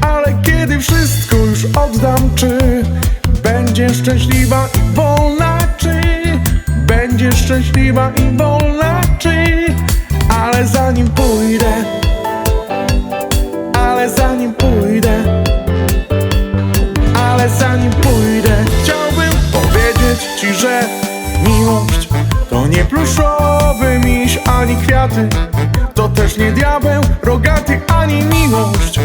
Ale kiedy wszystko już oddam, czy Będziesz szczęśliwa i wolna, czy Będziesz szczęśliwa i wolna, czy Ale zanim pójdę Ale zanim pójdę Ale zanim pójdę Chciałbym powiedzieć ci, że Miłość to nie pluszowy miś ani kwiaty. To też nie diabeł rogaty ani miłość.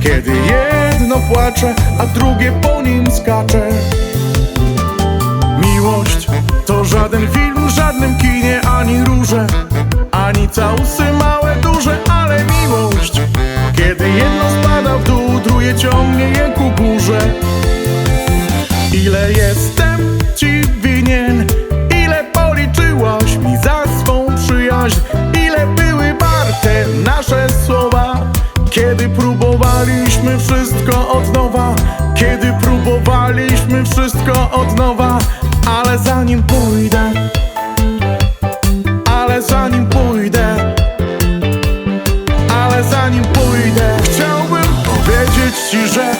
Kiedy jedno płacze, a drugie po nim skacze. Miłość to żaden film, żadnym kinie ani róże. Ani całusy małe, duże, ale miłość. Kiedy jedno spada w dół, drugie ciągnie je ku górze. Ile jestem wszystko od nowa. Kiedy próbowaliśmy wszystko od nowa. Ale zanim pójdę Ale zanim pójdę ale zanim pójdę. Chciałbym powiedzieć ci, że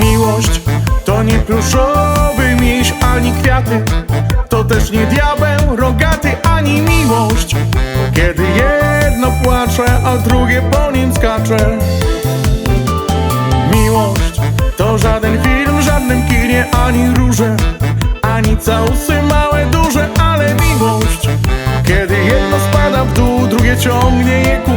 Miłość to nie pluszowy miś ani kwiaty. To też nie diabeł rogaty ani miłość. Kiedy jedno płacze, a drugie po nim skacze ani róże Ani całusy małe, duże, ale miłość. Kiedy jedno spada w dół, drugie ciągnie je ku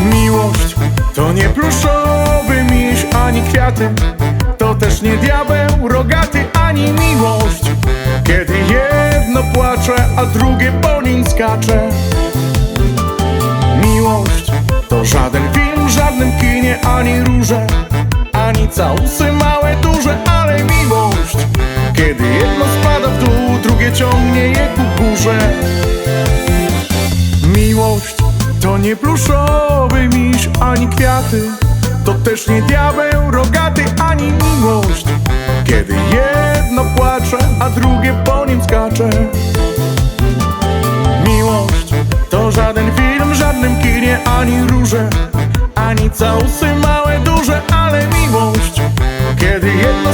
Miłość to nie pluszowy miś ani kwiaty To też nie diabeł rogaty ani miłość. Kiedy jedno płacze, a drugie po nim skacze. Miłość to żaden film, żadnym kinie ani róże Ani całusy małe, duże, ale miłość. Kiedy jedno spada w dół, drugie ciągnie je ku górze nie pluszowy miś ani kwiaty. To też nie diabeł rogaty ani miłość. Kiedy jedno płacze, a drugie po nim skacze. Miłość to żaden film, w żadnym kinie ani róże. Ani całusy małe, duże, ale miłość. Kiedy jedno